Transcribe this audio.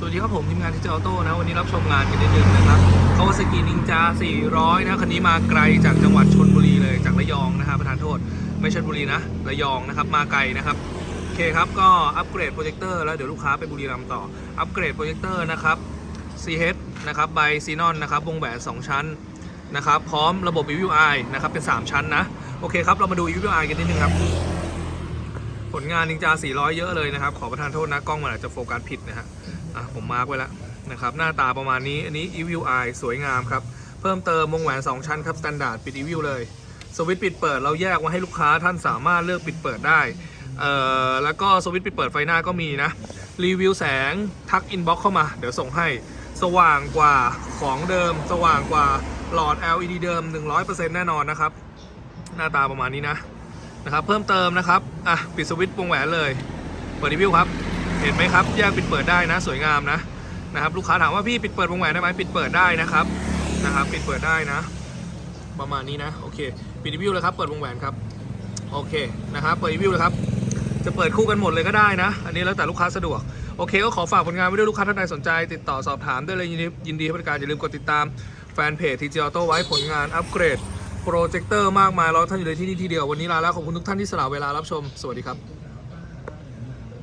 สวัสดีครับผมทีมงานที่เจออโต้นะวันนี้รับชมงานกันนิดนึงนะครับคาวาซากินินจา 400 นะคันนี้มาไกลจากจังหวัดชนบุรีเลยจากระยองนะครับประธานโทษ ไม่ชนบุรีนะระยองนะครับมาไกลนะครับโอเคครับก็อัปเกรดโปรเจคเตอร์แล้วเดี๋ยวลูกค้าไปบุรีรัมย์ต่ออัปเกรดโปรเจคเตอร์นะครับ CH นะครับใบซีนอนนะครับวงแหวน2 ชั้นนะครับพร้อมระบบ EVI นะครับเป็น 3 ชั้นนะโอเคครับเรามาดู EVI กันนิดนึงครับ ผลงานนินจา 400 เยอะเลยนะครับ ขอประทานโทษนะกล้องมันอาจจะโฟกัสผิดนะฮะอะผมมาร์กไว้แล้วนะครับ หน้าตาประมาณนี้อันนี้ EView i สวยงามครับ เพิ่มเติมวงแหวน 2 ชั้นครับสแตนดาร์ดปิด EView เลยสวิตช์ปิดเปิดเราแยกไว้ให้ลูกค้าท่านสามารถเลือกปิดเปิดได้เอ่อแล้วก็สวิตช์ปิดเปิดไฟหน้าก็มีนะ รีวิวแสงทักอินบ็อกเข้ามา เดี๋ยวส่งให้สว่างกว่าของเดิม สว่างกว่าหลอด LED เดิม 100%แน่นอนนะครับ หน้าตาประมาณนี้นะ นะครับเพิ่มเติมนะครับอะปิดสวิตช์วงแหวนเลยเปิดรีวิวครับ เห็นไหมครับแยกปิดเปิดได้นะ สวยงามนะนะครับลูกค้าถามว่าพี่ปิดเปิดวงแหวนได้ไหมปิดเปิดได้นะครับนะครับ ปิดเปิดได้นะ ประมาณนี้นะโอเคปิดรีวิวเลยครับเปิดวงแหวนครับโอเคนะครับเปิดรีวิวเลยครับจะเปิดคู่กันหมดเลยก็ได้นะ อันนี้แล้วแต่ลูกค้าสะดวก โอเค ก็ขอฝากผลงานไว้ด้วยลูกค้าท่านใดสนใจ ติดต่อสอบถามได้เลยยินดียินดีให้บริการอย่าลืมกดติดตามแฟนเพจทีจีออโต้ไว้ผลงานอัปเกรด โปรเจคเตอร์มากมายรอท่านอยู่ในที่นี่ที่เดียววันนี้ลาแล้วขอบคุณทุกท่านที่สละเวลารับชม สวัสดีครับ